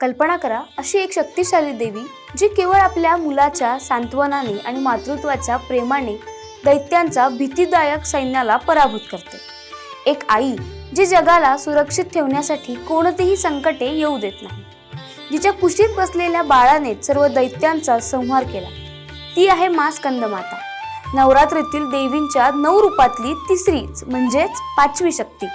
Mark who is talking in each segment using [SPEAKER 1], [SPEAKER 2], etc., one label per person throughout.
[SPEAKER 1] कल्पना करा अशी एक शक्तिशाली देवी जी केवळ आपल्या मुलाच्या सांत्वनाने आणि मातृत्वाच्या प्रेमाने दैत्यांचा भीतीदायक सैन्याला पराभूत करते. एक आई जी जगाला सुरक्षित ठेवण्यासाठी कोणतेही संकटे येऊ देत नाही. जिच्या कुशीत बसलेल्या बाळाने सर्व दैत्यांचा संहार केला. ती आहे मा स्कंदमाता. नवरात्रीतील देवींच्या नऊ रूपातली तिसरीच म्हणजेच पाचवी शक्ती.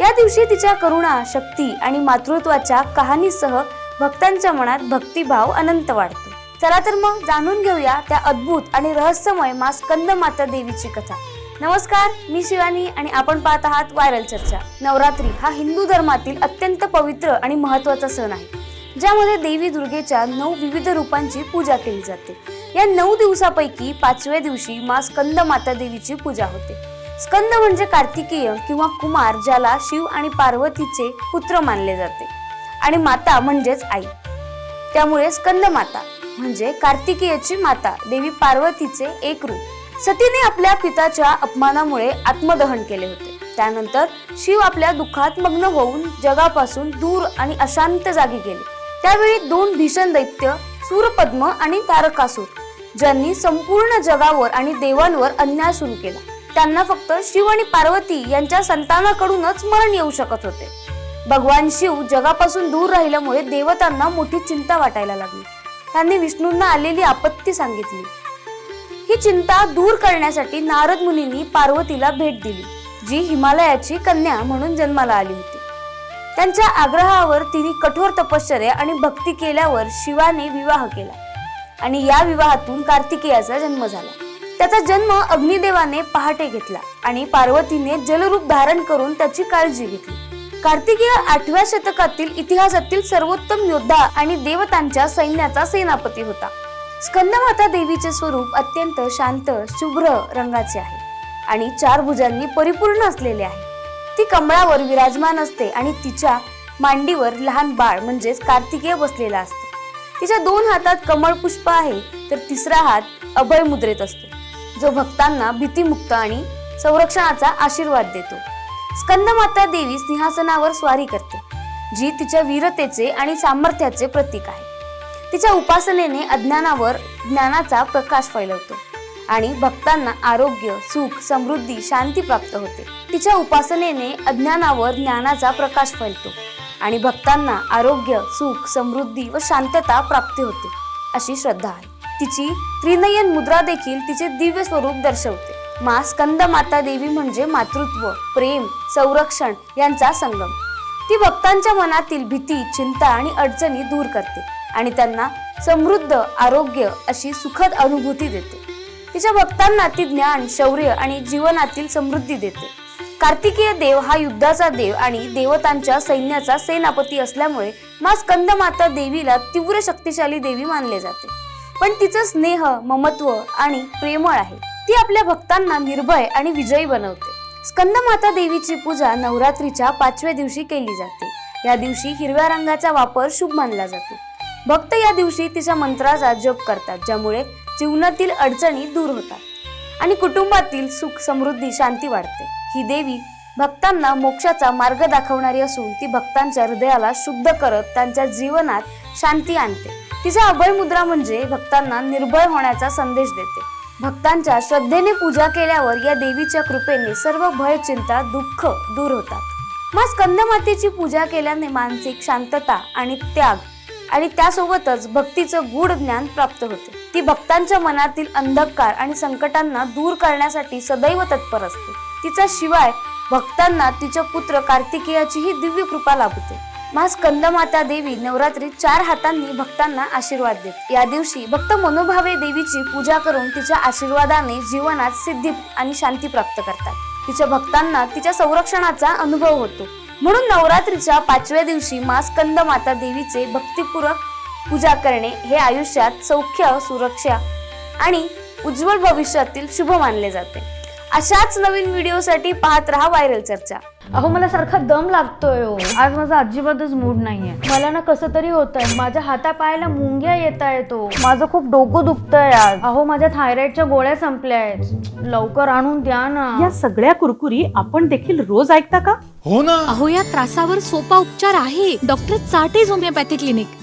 [SPEAKER 1] या दिवशी तिच्या करुणा शक्ती आणि मातृत्वाच्या कहाणीसह भक्तांच्या मनात भक्तिभाव अनंत वाढतो. चला तर मग जाणून घेऊया त्या अद्भुत आणि रहस्यमय मा स्कंद माता देवीची कथा. नमस्कार मी शिवानी आणि आपण पाहत आहात व्हायरल चर्चा. नवरात्री हा हिंदू धर्मातील अत्यंत पवित्र आणि महत्त्वाचा सण आहे ज्यामध्ये देवी दुर्गेच्या नऊ विविध रूपांची पूजा केली जाते. या नऊ दिवसापैकी पाचव्या दिवशी मा स्कंद माता देवीची पूजा होते. स्कंद म्हणजे कार्तिकेय किंवा कुमार ज्याला शिव आणि पार्वतीचे पुत्र मानले जाते. आणि माता म्हणजेच आई. त्यामुळे स्कंद माता म्हणजे कार्तिकेयची माता देवी पार्वतीचे एक रूप. सतीने आपल्या पिताच्या अपमानामुळे आत्मदहन केले होते. त्यानंतर शिव आपल्या दुःखात मग्न होऊन जगापासून दूर आणि अशांत जागी गेले. त्यावेळी दोन भीषण दैत्य सूरपद्म आणि तारकासूर ज्यांनी संपूर्ण जगावर आणि देवांवर अन्याय सुरू केला. त्यांना फक्त शिव आणि पार्वती यांच्या संतानाकडूनच मरण येऊ शकत होते. भगवान शिव जगापासून दूर राहिल्यामुळे देवतांना मोठी चिंता वाटायला लागली. त्यांनी विष्णूंना आलेली आपत्ती सांगितली. ही चिंता दूर करण्यासाठी नारद मुनींनी पार्वतीला भेट दिली जी हिमालयाची कन्या म्हणून जन्माला आली होती. त्यांच्या आग्रहावर तिने कठोर तपश्चर्या आणि भक्ती केल्यावर शिवाने विवाह केला आणि या विवाहातून कार्तिकेयाचा जन्म झाला. त्याचा जन्म अग्निदेवाने पहाटे घेतला आणि पार्वतीने जलरूप धारण करून त्याची काळजी घेतली. कार्तिकीय आठव्या शतकातील इतिहासातील सर्वोत्तम योद्धा आणि देवतांच्या सैन्याचा सेनापती होता. स्कंदमाता देवीचे स्वरूप अत्यंत शांत शुभ्र रंगाचे आहे आणि चार भुजांनी परिपूर्ण असलेले आहे. ती कमळावर विराजमान असते आणि तिच्या मांडीवर लहान बाळ म्हणजेच कार्तिकेय बसलेला असतो. तिच्या दोन हातात कमळ पुष्प आहे तर तिसरा हात अभय मुद्रेत असतो. जो भक्तांना भीतीमुक्त आणि संरक्षणाचा आशीर्वाद देतो. स्कंदमाता देवी सिंहासनावर स्वारी करते जी तिच्या वीरतेचे आणि सामर्थ्याचे प्रतीक आहे. तिच्या उपासनेने अज्ञानावर ज्ञानाचा प्रकाश फैलवतो आणि भक्तांना आरोग्य सुख समृद्धी शांती प्राप्त होते. तिच्या उपासनेने अज्ञानावर ज्ञानाचा प्रकाश फैलतो आणि भक्तांना आरोग्य सुख समृद्धी व शांतता प्राप्ती होते अशी श्रद्धा आहे. तिची त्रिनयन मुद्रा देखील तिचे दिव्य स्वरूप दर्शवते. मा स्कंद माता देवी म्हणजे मातृत्व प्रेम संरक्षण यांचा संगम. ती भक्तांच्या मनातील भीती चिंता आणि अडचणी दूर करते आणि त्यांना समृद्ध आरोग्य अशी सुखद अनुभूती देते. तिच्या भक्तांना ती ज्ञान शौर्य आणि जीवनातील समृद्धी देते. कार्तिकेय देव हा युद्धाचा देव आणि देवतांच्या सैन्याचा सेनापती असल्यामुळे मा स्कंदमाता देवीला तीव्र शक्तिशाली देवी मानले जाते. पण तिचं स्नेह ममत्व आणि प्रेमळ आहे. ती आपल्या भक्तांना निर्भय आणि विजयी बनवते. स्कंदमाता देवीची पूजा नवरात्रीच्या पाचव्या दिवशी केली जाते. या दिवशी हिरव्या रंगाचा वापर शुभ मानला जातो. भक्त या दिवशी तिच्या मंत्राचा जप करतात ज्यामुळे जीवनातील अडचणी दूर होतात आणि कुटुंबातील सुख समृद्धी शांती वाढते. ही देवी भक्तांना मोक्षाचा मार्ग दाखवणारी असून ती भक्तांच्या हृदयाला शुद्ध करत त्यांच्या जीवनात शांती आणते. तिचा अभय मुद्रा म्हणजे भक्तांना निर्भय होण्याचा संदेश देते. भक्तांच्या श्रद्धेने पूजा केल्यावर या देवीच्या कृपेने सर्व भय चिंता दुःख दूर होतात. मग स्कंदमातेची पूजा केल्याने मानसिक शांतता आणि त्याग आणि त्यासोबतच भक्तीचं गूढ ज्ञान प्राप्त होते. ती भक्तांच्या मनातील अंधकार आणि संकटांना दूर करण्यासाठी सदैव तत्पर असते. तिचा शिवाय भक्तांना तिच्या पुत्र कार्तिकेयाचीही दिव्य कृपा लाभते. मा स्कंदमाता देवी नवरात्रीत चार हातांनी भक्तांना आशीर्वाद देत. या दिवशी भक्त मनोभावे देवीची पूजा करून तिच्या आशीर्वादाने जीवनात सिद्धी आणि शांती प्राप्त करतात. तिच्या भक्तांना तिच्या संरक्षणाचा अनुभव होतो. म्हणून नवरात्रीच्या पाचव्या दिवशी मा स्कंदमाता देवीचे भक्तिपूरक पूजा करणे हे आयुष्यात सौख्य सुरक्षा आणि उज्ज्वल भविष्यातील शुभ मानले जाते. अशाच नवीन व्हिडिओसाठी पाहत रहा व्हायरल चर्चा.
[SPEAKER 2] अहो मला सारखा दम लागतोय हो. आज माझा अजिबातच मूड नाहीये. मला ना कसं तरी होत आहे माझ्या हातापायाला मुंग्या येत आहेत हो. माझं खूप डोकं दुखतंय आज. अहो माझ्या थायरॉइडच्या गोळ्या संपल्या आहेत लवकर आणून द्या ना.
[SPEAKER 3] या सगळ्या कुरकुरी आपण देखील रोज ऐकता का?
[SPEAKER 4] हो ना.
[SPEAKER 5] अहो या त्रासावर सोपा उपचार आहे. Doctor चाटेज homeopathy clinic